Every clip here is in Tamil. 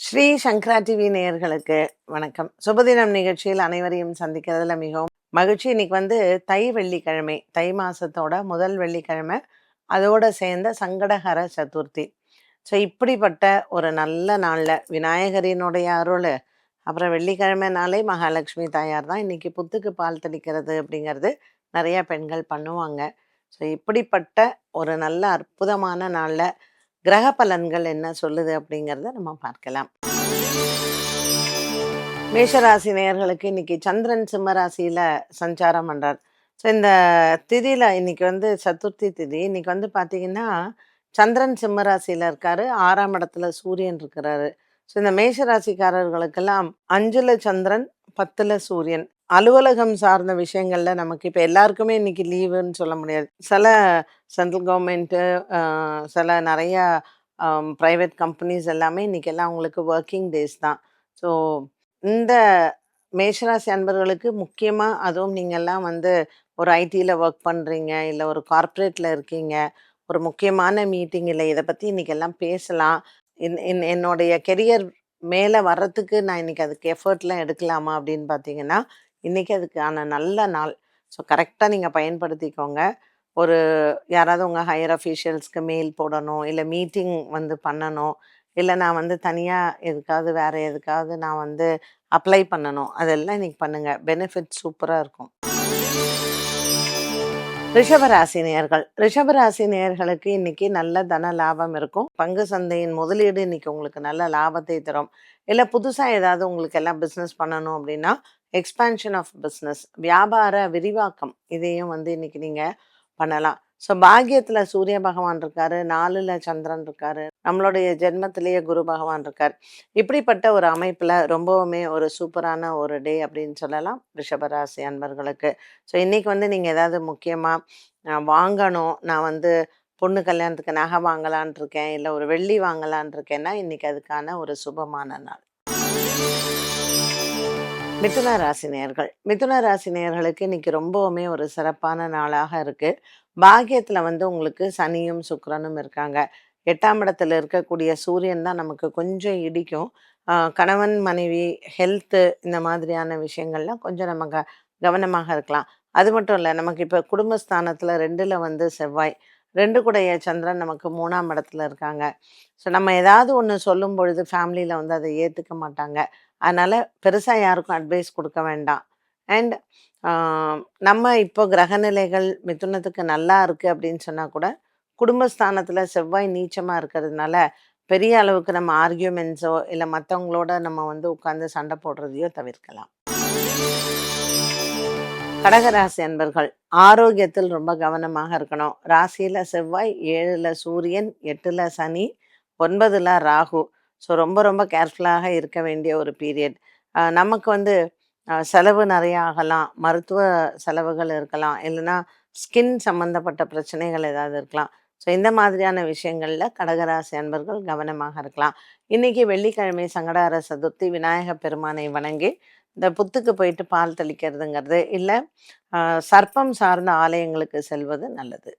ஸ்ரீ சங்கரா டிவி நேயர்களுக்கு வணக்கம். சுபதினம் நிகழ்ச்சியில் அனைவரையும் சந்திக்கிறதுல மிகவும் மகிழ்ச்சி. இன்னைக்கு வந்து தை வெள்ளிக்கிழமை தை மாசத்தோட முதல் வெள்ளிக்கிழமை. அதோட சேர்ந்த சங்கடகர சதுர்த்தி. ஸோ இப்படிப்பட்ட ஒரு நல்ல நாளில் விநாயகரினுடைய அருள் அப்புறம் வெள்ளிக்கிழமை நாளே மகாலட்சுமி தாயார் தான் இன்னைக்கு புத்துக்கு பால் தெளிக்கிறது அப்படிங்கிறது நிறைய பெண்கள் பண்ணுவாங்க. ஸோ இப்படிப்பட்ட ஒரு நல்ல அற்புதமான நாளில் கிரக பலன்கள் என்ன சொல்லுது அப்படிங்கிறத நம்ம பார்க்கலாம். மேஷராசி நேயர்களுக்கு இன்னைக்கு சந்திரன் சிம்ம ராசியில சஞ்சாரம் பண்றார். ஸோ இந்த திதியில இன்னைக்கு வந்து சதுர்த்தி திதி. இன்னைக்கு வந்து பார்த்தீங்கன்னா சந்திரன் சிம்ம ராசியில இருக்காரு. ஆறாம் இடத்துல சூரியன் இருக்கிறாரு. ஸோ இந்த மேஷராசிக்காரர்களுக்கெல்லாம் அஞ்சுல சந்திரன் பத்துல சூரியன். அலுவலகம் சார்ந்த விஷயங்களில் நமக்கு இப்போ எல்லாருக்குமே இன்னைக்கு லீவுன்னு சொல்ல முடியாது. சில சென்ட்ரல் கவர்மெண்ட்டு சில நிறைய ப்ரைவேட் கம்பெனிஸ் எல்லாமே இன்றைக்கெல்லாம் அவங்களுக்கு ஒர்க்கிங் டேஸ் தான். ஸோ இந்த மேஷராசி அன்பர்களுக்கு முக்கியமாக அதுவும் நீங்கள்லாம் வந்து ஒரு ஐடியில் ஒர்க் பண்ணுறீங்க இல்லை ஒரு கார்ப்பரேட்டில் இருக்கீங்க ஒரு முக்கியமான மீட்டிங் இல்லை இதை பற்றி இன்னைக்கெல்லாம் பேசலாம். என் என் என்னுடைய கெரியர் மேலே வர்றதுக்கு நான் இன்னைக்கு அதுக்கு எஃபர்ட்லாம் எடுக்கலாமா அப்படின்னு பார்த்தீங்கன்னா இன்றைக்கி அதுக்கான நல்ல நாள். ஸோ கரெக்டாக நீங்கள் பயன்படுத்திக்கோங்க. ஒரு யாராவது உங்கள் ஹையர் அஃபீஷியல்ஸ்க்கு மெயில் போடணும் இல்லை மீட்டிங் வந்து பண்ணணும் இல்லை நான் வந்து தனியாக எதுக்காவது வேறு எதுக்காவது நான் வந்து அப்ளை பண்ணணும் அதெல்லாம் இன்றைக்கி பண்ணுங்கள் பெனிஃபிட் சூப்பராக இருக்கும். ரிஷபராசி நேர்கள் ரிஷபராசி நேர்களுக்கு இன்னைக்கு நல்ல தன லாபம் இருக்கும். பங்கு சந்தையின் முதலீடு இன்னைக்கு உங்களுக்கு நல்ல லாபத்தை தரும். இல்லை புதுசாக ஏதாவது உங்களுக்கு எல்லாம் பிஸ்னஸ் பண்ணணும் அப்படின்னா எக்ஸ்பான்ஷன் ஆஃப் பிஸ்னஸ் வியாபார விரிவாக்கம் இதையும் வந்து இன்னைக்கு நீங்கள் பண்ணலாம். ஸோ பாக்கியத்தில் சூரிய பகவான் இருக்காரு நாலுல சந்திரன் இருக்காரு நம்மளுடைய ஜென்மத்திலேயே குரு பகவான் இருக்கார். இப்படிப்பட்ட ஒரு அமைப்பில் ரொம்பவுமே ஒரு சூப்பரான ஒரு டே அப்படின்னு சொல்லலாம். ரிஷபராசி அன்பர்களுக்கு. ஸோ இன்றைக்கி வந்து நீங்கள் ஏதாவது முக்கியமாக வாங்கணும். நான் வந்து பொண்ணு கல்யாணத்துக்கு நகை வாங்கலான் இருக்கேன். இல்லை ஒரு வெள்ளி வாங்கலான் இருக்கேன்னா இன்றைக்கி அதுக்கான ஒரு சுபமான நாள். மிதுன ராசி நேயர்கள். மிதுன ராசி நேயர்களுக்கு ரொம்பவுமே ஒரு சிறப்பான நாளாக இருக்குது பாக்கியத்தில் வந்து உங்களுக்கு சனியும் சுக்கரனும் இருக்காங்க. எட்டாம் இடத்துல இருக்கக்கூடிய சூரியன் தான் நமக்கு கொஞ்சம் இடிக்கும். கணவன் மனைவி ஹெல்த்து இந்த மாதிரியான விஷயங்கள்லாம் கொஞ்சம் நம்ம க கவனமாக இருக்கலாம். அது மட்டும் இல்லை நமக்கு இப்போ குடும்பஸ்தானத்தில் ரெண்டில் வந்து செவ்வாய் ரெண்டு கூடைய சந்திரன் நமக்கு மூணாம் இடத்துல இருக்காங்க. ஸோ நம்ம ஏதாவது ஒன்று சொல்லும் பொழுது ஃபேமிலியில் வந்து அதை ஏற்றுக்க மாட்டாங்க. அதனால் பெருசாக யாருக்கும் அட்வைஸ் கொடுக்க வேண்டாம். அண்ட் நம்ம இப்போ கிரகநிலைகள் மிதுனத்துக்கு நல்லா இருக்குது அப்படின்னு சொன்னால் கூட குடும்பஸ்தானத்தில் செவ்வாய் நீச்சமாக இருக்கிறதுனால பெரிய அளவுக்கு நம்ம ஆர்கியூமெண்ட்ஸோ இல்லை மற்றவங்களோட நம்ம வந்து உட்காந்து சண்டை போடுறதையோ தவிர்க்கலாம். கடகராசி அன்பர்கள் ஆரோக்கியத்தில் ரொம்ப கவனமாக இருக்கணும். ராசியில் செவ்வாய் ஏழில் சூரியன் எட்டில் சனி ஒன்பதில் ராகு. ஸோ ரொம்ப ரொம்ப கேர்ஃபுல்லாக இருக்க வேண்டிய ஒரு பீரியட் நமக்கு வந்து செலவு நிறைய ஆகலாம். மருத்துவ செலவுகள் இருக்கலாம். இல்லைன்னா ஸ்கின் சம்மந்தப்பட்ட பிரச்சனைகள் ஏதாவது இருக்கலாம். ஸோ இந்த மாதிரியான விஷயங்களில் கடகராசி அன்பர்கள் கவனமாக இருக்கலாம். இன்னைக்கு வெள்ளிக்கிழமை சங்கடார சதுர்த்தி விநாயக பெருமானை வணங்கி இந்த புத்துக்கு போயிட்டு பால் தெளிக்கிறதுங்கிறது இல்லை சர்ப்பம் சார்ந்த ஆலயங்களுக்கு செல்வது நல்லது.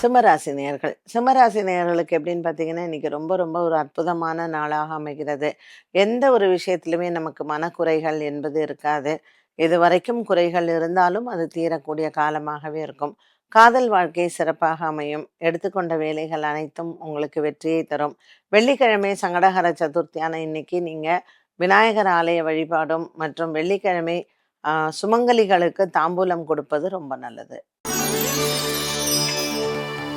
சிம்மராசி நேயர்கள். சிம்மராசி நேயர்களுக்கு எப்படின்னு பார்த்தீங்கன்னா இன்னைக்கு ரொம்ப ரொம்ப ஒரு அற்புதமான நாளாக அமைகிறது. எந்த ஒரு விஷயத்துலையுமே நமக்கு மனக்குறைகள் என்பது இருக்காது. இது வரைக்கும் குறைகள் இருந்தாலும் அது தீரக்கூடிய காலமாகவே இருக்கும். காதல் வாழ்க்கை சிறப்பாக அமையும். எடுத்துக்கொண்ட வேலைகள் அனைத்தும் உங்களுக்கு வெற்றியை தரும். வெள்ளிக்கிழமை சங்கடகர சதுர்த்தியான இன்னைக்கு நீங்க விநாயகர் ஆலய வழிபாடும் மற்றும் வெள்ளிக்கிழமை சுமங்கலிகளுக்கு தாம்பூலம் கொடுப்பது ரொம்ப நல்லது.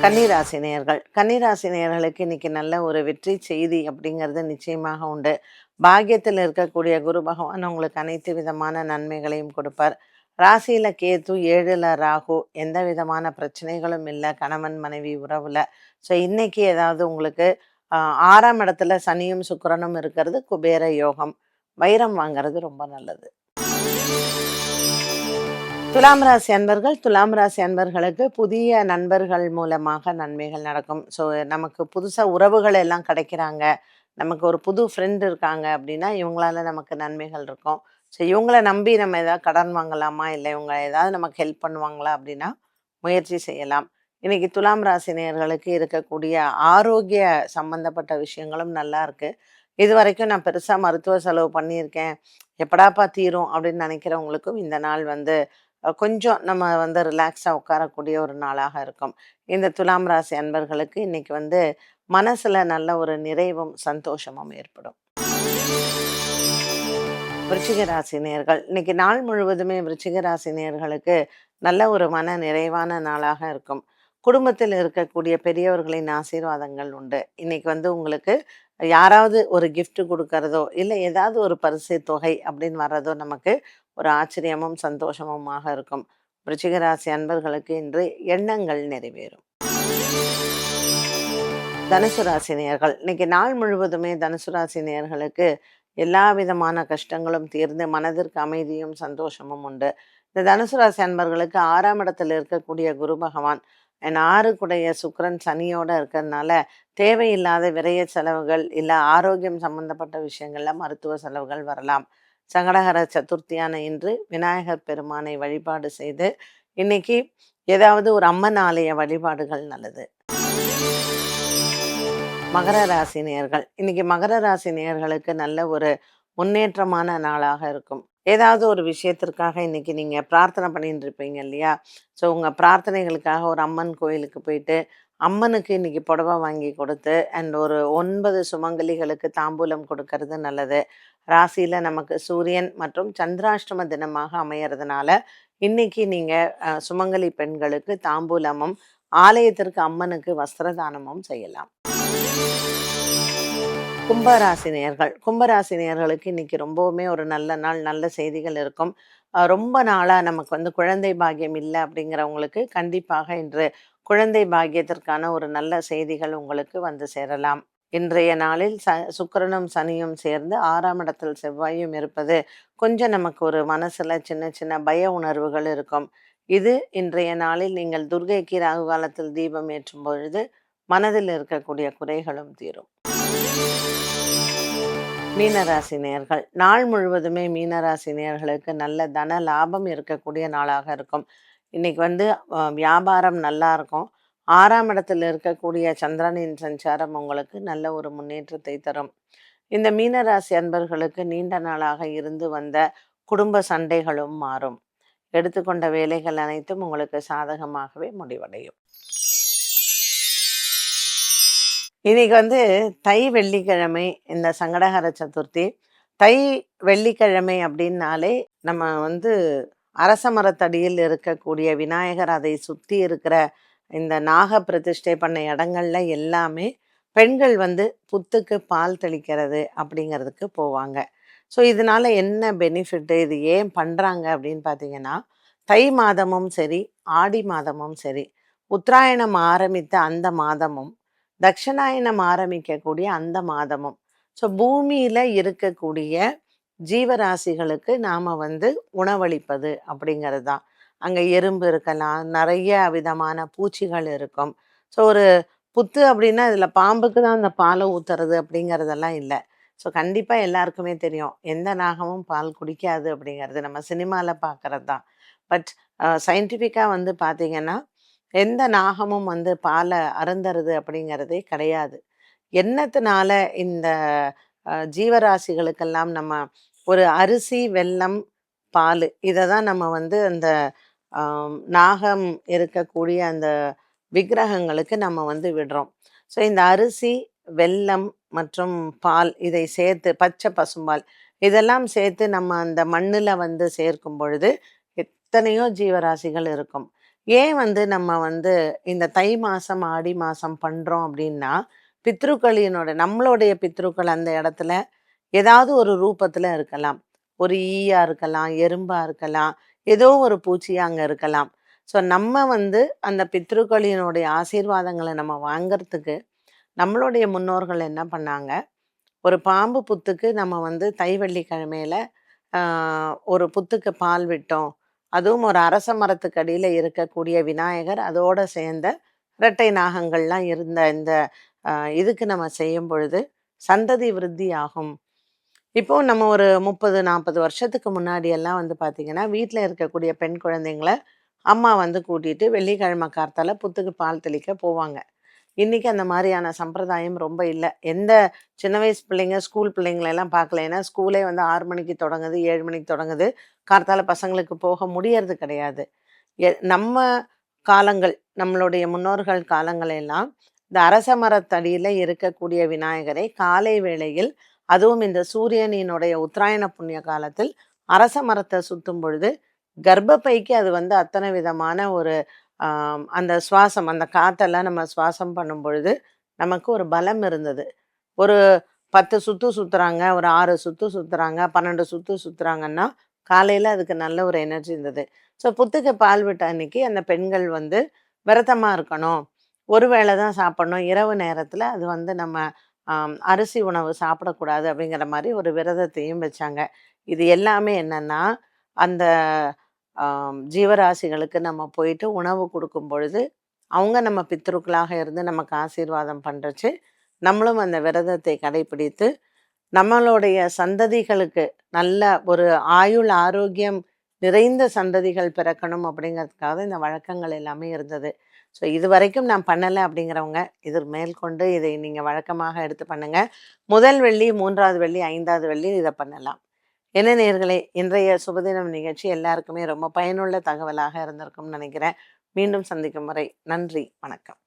கன்னிராசி நேயர்கள் கன்னிராசி நேயர்களுக்கு இன்னைக்கு நல்ல ஒரு வெற்றி செய்தி அப்படிங்கிறது நிச்சயமாக உண்டு. பாக்கியத்தில் இருக்கக்கூடிய குரு பகவான் உங்களுக்கு அனைத்து விதமான நன்மைகளையும் கொடுப்பார். ராசியில கேத்து ஏழுல ராகு எந்த விதமான பிரச்சனைகளும் இல்லை. கணவன் மனைவி உறவுல. ஸோ இன்னைக்கு ஏதாவது உங்களுக்கு ஆறாம் இடத்துல சனியும் சுக்கரனும் இருக்கிறது குபேர யோகம். வைரம் வாங்குறது ரொம்ப நல்லது. துலாம் ராசி அன்பர்கள் துலாம் ராசி அன்பர்களுக்கு புதிய நண்பர்கள் மூலமாக நன்மைகள் நடக்கும். ஸோ நமக்கு புதுசாக உறவுகள் எல்லாம் கிடைக்கிறாங்க. நமக்கு ஒரு புது ஃப்ரெண்ட் இருக்காங்க அப்படின்னா இவங்களால நமக்கு நன்மைகள் இருக்கும். ஸோ இவங்கள நம்பி நம்ம ஏதாவது கடன் வாங்கலாமா? இல்லை இவங்க ஏதாவது நமக்கு ஹெல்ப் பண்ணுவாங்களா? அப்படின்னா முயற்சி செய்யலாம். இன்னைக்கு துலாம் ராசி நேர்களுக்கு இருக்கக்கூடிய ஆரோக்கிய சம்பந்தப்பட்ட விஷயங்களும் நல்லா இருக்கு. இது வரைக்கும் நான் பெருசாக மருத்துவ செலவு பண்ணியிருக்கேன். எப்படாப்பா தீரும் அப்படின்னு நினைக்கிறவங்களுக்கும் இந்த நாள் வந்து கொஞ்சம் நம்ம வந்து ரிலாக்ஸாக உட்காரக்கூடிய ஒரு நாளாக இருக்கும். இந்த துலாம் ராசி அன்பர்களுக்கு இன்னைக்கு வந்து மனசில் நல்ல ஒரு நிறைவும் சந்தோஷமும் ஏற்படும். விருச்சிக ராசி இன்னைக்கு நாள் முழுவதுமே விருச்சிக ராசி நல்ல ஒரு மன நிறைவான நாளாக இருக்கும். குடும்பத்தில் இருக்கக்கூடிய பெரியவர்களின் ஆசீர்வாதங்கள் உண்டு. இன்னைக்கு வந்து உங்களுக்கு யாராவது ஒரு கிஃப்ட் கொடுக்கறதோ இல்லை ஏதாவது ஒரு பரிசு தொகை அப்படின்னு வர்றதோ நமக்கு ஒரு ஆச்சரியமும் சந்தோஷமுமாக இருக்கும். ரிச்சிகராசி ராசி அன்பர்களுக்கு இன்று எண்ணங்கள் நிறைவேறும். தனுசு ராசி நேர்கள் இன்னைக்கு நாள் முழுவதுமே தனுசு ராசி நேர்களுக்கு எல்லா விதமான கஷ்டங்களும் தீர்ந்து மனதிற்கு அமைதியும் சந்தோஷமும் உண்டு. இந்த தனுசு ராசி அன்பர்களுக்கு ஆறாம் இடத்துல இருக்கக்கூடிய குரு பகவான் என் ஆறுக்குடைய சுக்கரன் சனியோட இருக்கிறதுனால தேவையில்லாத விரைய செலவுகள் இல்லை ஆரோக்கியம் சம்பந்தப்பட்ட விஷயங்கள்ல மருத்துவ செலவுகள் வரலாம். சங்கடகர சதுர்த்தியான இன்று விநாயகர் பெருமானை வழிபாடு செய்து இன்னைக்கு ஏதாவது ஒரு அம்மன் ஆலய வழிபாடுகள் நல்லது. மகர ராசி நேர்கள் இன்னைக்கு மகர ராசி நேர்களுக்கு நல்ல ஒரு முன்னேற்றமான நாளாக இருக்கும். ஏதாவது ஒரு விஷயத்திற்காக இன்னைக்கு நீங்க பிரார்த்தனை பண்ணிட்டு இருப்பீங்க இல்லையா? ஸோ உங்க பிரார்த்தனைகளுக்காக ஒரு அம்மன் கோயிலுக்கு போயிட்டு அம்மனுக்கு இன்னைக்கு புடவை வாங்கி கொடுத்து அண்ட் ஒரு ஒன்பது சுமங்கலிகளுக்கு தாம்பூலம் கொடுக்கறது நல்லது. ராசியில் நமக்கு சூரியன் மற்றும் சந்திராஷ்டம தினமாக அமையறதுனால இன்னைக்கு நீங்கள் சுமங்கலி பெண்களுக்கு தாம்பூலமும் ஆலயத்திற்கு அம்மனுக்கு வஸ்திரதானமும் செய்யலாம். கும்பராசி கும்பராசினியர்களுக்கு கும்பராசி இன்னைக்கு ரொம்பவுமே ஒரு நல்ல நாள் நல்ல செய்திகள் இருக்கும். ரொம்ப நாளாக நமக்கு வந்து குழந்தை பாக்கியம் இல்லை அப்படிங்கிறவங்களுக்கு கண்டிப்பாக இன்று குழந்தை பாக்கியத்திற்கான ஒரு நல்ல செய்திகள் உங்களுக்கு வந்து சேரலாம். இன்றைய நாளில் ச சுக்கிரனும் சனியும் சேர்ந்து ஆறாம் இடத்தில் செவ்வாயும் இருப்பது கொஞ்சம் நமக்கு ஒரு மனசுல சின்ன சின்ன பய உணர்வுகள் இருக்கும். இது இன்றைய நாளில் நீங்கள் துர்கைக்கு ராகு காலத்தில் தீபம் ஏற்றும் பொழுது மனதில் இருக்கக்கூடிய குறைகளும் தீரும். மீனராசி நேர்கள். நாள் முழுவதுமே மீனராசி நேர்களுக்கு நல்ல தன லாபம் இருக்கக்கூடிய நாளாக இருக்கும். இன்னைக்கு வந்து வியாபாரம் நல்லா இருக்கும். ஆறாம் இடத்தில் இருக்கக்கூடிய சந்திரனின் சஞ்சாரம் உங்களுக்கு நல்ல ஒரு முன்னேற்றத்தை தரும். இந்த மீனராசி அன்பர்களுக்கு நீண்ட நாளாக இருந்து வந்த குடும்ப சண்டைகளும் மாறும். எடுத்துக்கொண்ட வேலைகள் அனைத்தும் உங்களுக்கு சாதகமாகவே முடிவடையும். இன்னைக்கு வந்து தை வெள்ளிக்கிழமை இந்த சங்கடகர சதுர்த்தி. தை வெள்ளிக்கிழமை அப்படின்னாலே நம்ம வந்து அரச மரத்தடியில் இருக்கக்கூடிய விநாயகர் அதை சுற்றி இருக்கிற இந்த நாக பிரதிஷ்டை பண்ண இடங்கள்ல எல்லாமே பெண்கள் வந்து புத்துக்கு பால் தெளிக்கிறது அப்படிங்கிறதுக்கு போவாங்க. ஸோ இதனால என்ன பெனிஃபிட்டு இது ஏன் பண்ணுறாங்க அப்படின்னு பார்த்தீங்கன்னா தை மாதமும் சரி ஆடி மாதமும் சரி உத்தராயணம் ஆரம்பித்த அந்த மாதமும் தட்சிணாயனம் ஆரம்பிக்கக்கூடிய அந்த மாதமும். ஸோ பூமியில் இருக்கக்கூடிய ஜீவராசிகளுக்கு நாம் வந்து உணவளிப்பது அப்படிங்கிறது தான் அங்கே எறும்பு இருக்கலாம் நிறைய விதமான பூச்சிகள் இருக்கும். ஸோ ஒரு புத்து அப்படின்னா இதில் பாம்புக்கு தான் அந்த பாலை ஊத்துறது அப்படிங்கிறதெல்லாம் இல்லை. ஸோ கண்டிப்பாக எல்லாருக்குமே தெரியும். எந்த நாகமும் பால் குடிக்காது அப்படிங்கிறது நம்ம சினிமாவில் பார்க்குறது தான் பட் சயின்டிஃபிக்காக வந்து பார்த்தீங்கன்னா எந்த நாகமும் வந்து பாலை அருந்தறது அப்படிங்கிறதே கிடையாது. என்னத்தினால இந்த ஜீவராசிகளுக்கெல்லாம் நம்ம ஒரு அரிசி வெல்லம் பால் இதை தான் நம்ம வந்து அந்த நாகம் இருக்கக்கூடிய அந்த விக்கிரகங்களுக்கு நம்ம வந்து விடுறோம். ஸோ இந்த அரிசி வெல்லம் மற்றும் பால் இதை சேர்த்து பச்சை பசும்பால் இதெல்லாம் சேர்த்து நம்ம அந்த மண்ணில் வந்து சேர்க்கும் பொழுது எத்தனையோ ஜீவராசிகள் இருக்கும். ஏன் வந்து நம்ம வந்து இந்த தை மாதம் ஆடி மாதம் பண்ணுறோம் அப்படின்னா பித்ருக்களினோட நம்மளுடைய பித்ருக்கள் அந்த இடத்துல ஏதாவது ஒரு ரூபத்தில் இருக்கலாம். ஒரு ஈயா இருக்கலாம் எறும்பா இருக்கலாம் ஏதோ ஒரு பூச்சி அங்கே இருக்கலாம். ஸோ நம்ம வந்து அந்த பித்ருக்களினுடைய ஆசீர்வாதங்களை நம்ம வாங்கிறதுக்கு நம்மளுடைய முன்னோர்கள் என்ன பண்ணாங்க? ஒரு பாம்பு புத்துக்கு நம்ம வந்து தை வெள்ளிக்கிழமையில ஒரு புத்துக்கு பால் விட்டோம். அதுவும் ஒரு அரச மரத்துக்கு அடியில் இருக்கக்கூடிய விநாயகர் அதோடு சேர்ந்த இரட்டை நாகங்கள்லாம் இருந்த இந்த இதுக்கு நம்ம செய்யும் பொழுது சந்ததி விருத்தி ஆகும் இப்போ நம்ம ஒரு முப்பது நாற்பது வருஷத்துக்கு முன்னாடி எல்லாம் வந்து பார்த்திங்கன்னா வீட்டில் இருக்கக்கூடிய பெண் குழந்தைங்களை அம்மா வந்து கூட்டிட்டு வெள்ளிக்கிழமை கார்த்தால புத்துக்கு பால் தெளிக்க போவாங்க. இன்றைக்கி அந்த மாதிரியான சம்பிரதாயம் ரொம்ப இல்லை. எந்த சின்ன வயசு பிள்ளைங்க ஸ்கூல் பிள்ளைங்களெல்லாம் பார்க்கல ஏன்னா ஸ்கூலே வந்து ஆறு மணிக்கு தொடங்குது ஏழு மணிக்கு தொடங்குது. கார்த்தால பசங்களுக்கு போக முடியறது கிடையாது. எ- நம்ம காலங்கள் நம்மளுடைய முன்னோர்கள் காலங்களெல்லாம் இந்த அரச மரத்தடியில் இருக்கக்கூடிய விநாயகரை காலை வேளையில் அதுவும் இந்த சூரியனினுடைய உத்தராயண புண்ணிய காலத்தில் அரச மரத்தை சுத்தும் பொழுது கர்ப்பப்பைக்கு அது வந்து அத்தனை விதமான ஒரு அந்த சுவாசம் அந்த காத்தெல்லாம் நம்ம சுவாசம் பண்ணும் பொழுது நமக்கு ஒரு பலம் இருந்தது. ஒரு பத்து சுத்து சுத்துறாங்க ஒரு ஆறு சுத்து சுத்துறாங்க பன்னெண்டு சுத்து சுத்துறாங்கன்னா காலையில அதுக்கு நல்ல ஒரு எனர்ஜி இருந்தது. ஸோ புத்துக்கு பால் விட்ட அன்னைக்கு அந்த பெண்கள் வந்து விரதமா இருக்கணும். ஒரு வேளை தான் சாப்பிடணும். இரவு நேரத்துல அது வந்து நம்ம அரிசி உணவு சாப்பிடக்கூடாது அப்படிங்கிற மாதிரி ஒரு விரதத்தையும் வச்சாங்க. இது எல்லாமே என்னன்னா அந்த ஜீவராசிகளுக்கு நம்ம போயிட்டு உணவு கொடுக்கும் பொழுது அவங்க நம்ம பித்ருக்களாக இருந்து நமக்கு ஆசீர்வாதம் பண்ணுறச்சு நம்மளும் அந்த விரதத்தை கடைபிடித்து நம்மளுடைய சந்ததிகளுக்கு நல்ல ஒரு ஆயுள் ஆரோக்கியம் நிறைந்த சந்ததிகள் பிறக்கணும் அப்படிங்கிறதுக்காக இந்த வழக்கங்கள் எல்லாமே இருந்தது. ஸோ இது வரைக்கும் நான் பண்ணலை அப்படிங்கிறவங்க இது மேற்கொண்டு இதை நீங்கள் வழக்கமாக எடுத்து பண்ணுங்க. முதல் வெள்ளி மூன்றாவது வெள்ளி ஐந்தாவது வெள்ளி இதை பண்ணலாம். என்ன நேர்களே இன்றைய சுபதினம் நிகழ்ச்சி எல்லாருக்குமே ரொம்ப பயனுள்ள தகவலாக இருந்திருக்கும்னு நினைக்கிறேன். மீண்டும் சந்திக்கும் வரை நன்றி. வணக்கம்.